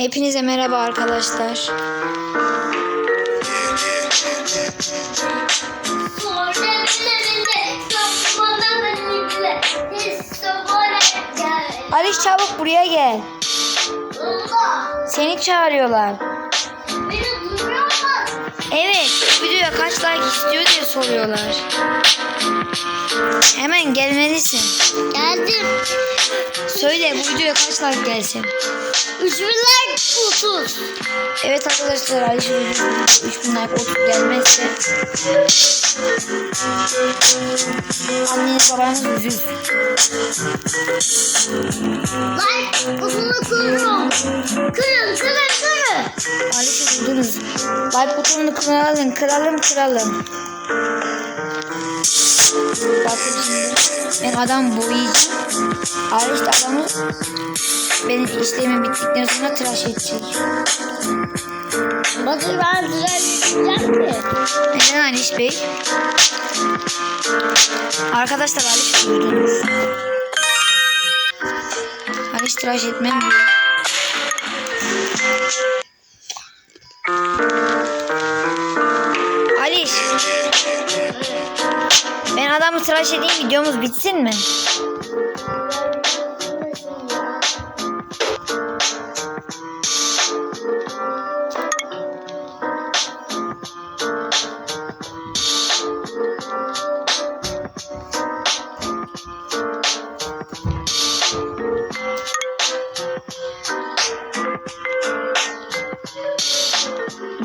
Hepinize merhaba arkadaşlar. Aliş çabuk buraya gel. Seni çağırıyorlar. Evet, videoya kaç like istiyor diye soruyorlar. Hemen gelmelisin. Geldim. Söyle bu videoya kaç like gelsin. 3000 like 30. Evet arkadaşlar videoya 3000 like 30 gelmezse anneniz babanız üzülür. Like butonunu kırın. Kırın kırın kırın. Aliş'i buldunuz. Like butonunu kıralım, kıralım, kıralım. Ben adam boyayacağım. Aliş de adamı benim işlemim bittikten sonra tıraş edecek. Bakın ben düzelteceğim mi? Neden Aliş Bey? Arkadaşlar Aliş buldunuz. Aliş tıraş etmem diyor. Aliş. Ben adamı tıraş edeyim videomuz bitsin mi?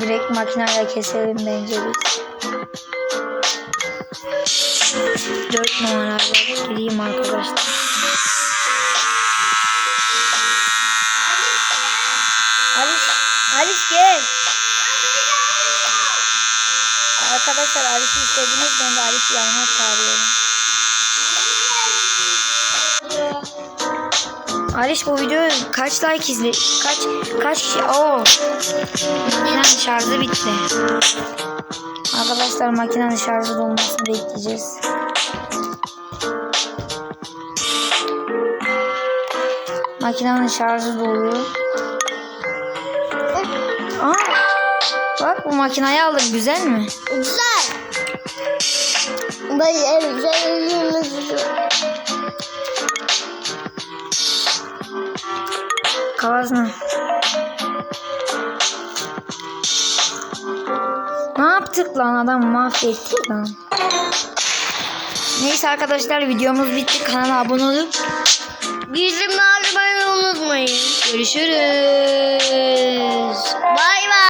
Direkt makineyle keselim bence biz. Dört numaralar gireyim arkadaşlar. Aliş, Aliş gel. Arkadaşlar Aliş'i istediniz ben de Aliş'i yanıma çağırıyorum. Aliş bu videoyu kaç like izle kaç kaç kişi Oo. Makinenin şarjı bitti. Arkadaşlar makinenin şarjı dolmasını bekleyeceğiz. Makinenin şarjı doluyor. Aa, bak bu makinayı aldım güzel mi? Güzel. Ben elbiselerimizin Kavazma. Ne yaptık lan adam mahvettik lan. Neyse arkadaşlar videomuz bitti. Kanala abone olup Bizim almayı unutmayın. görüşürüz.